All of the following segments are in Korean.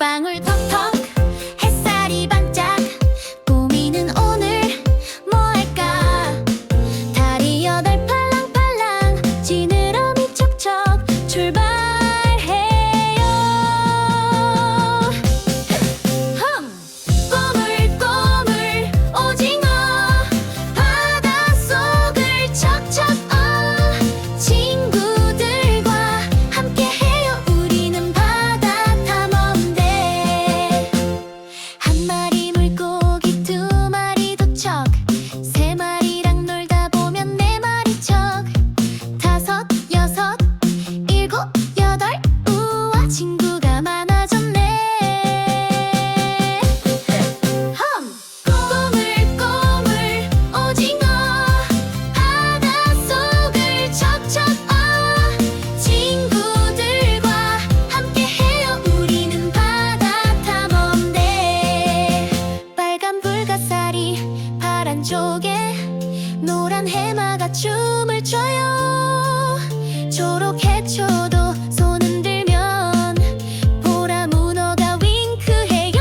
Bang. 해마가 춤을 춰요. 초록 해초도 손 흔들면 보라 문어가 윙크해요.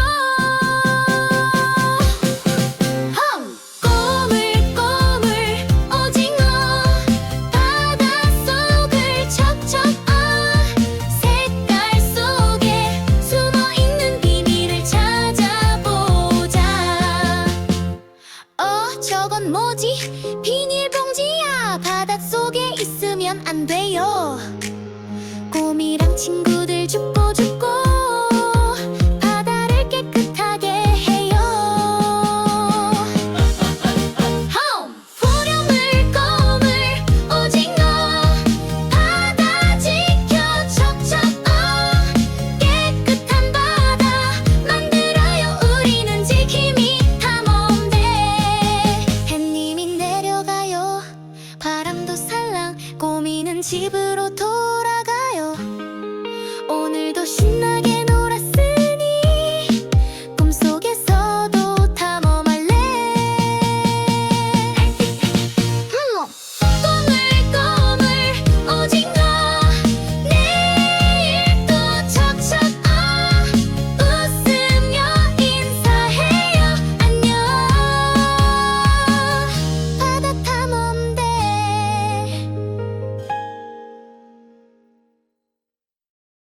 헝! 꼬물꼬물 오징어. 바닷속을 척척 아. 색깔 속에 숨어있는 비밀을 찾아보자. 어 저건 뭐지? 비닐 하면 안 돼요. 곰이랑 친구들 죽고 죽 しぶろと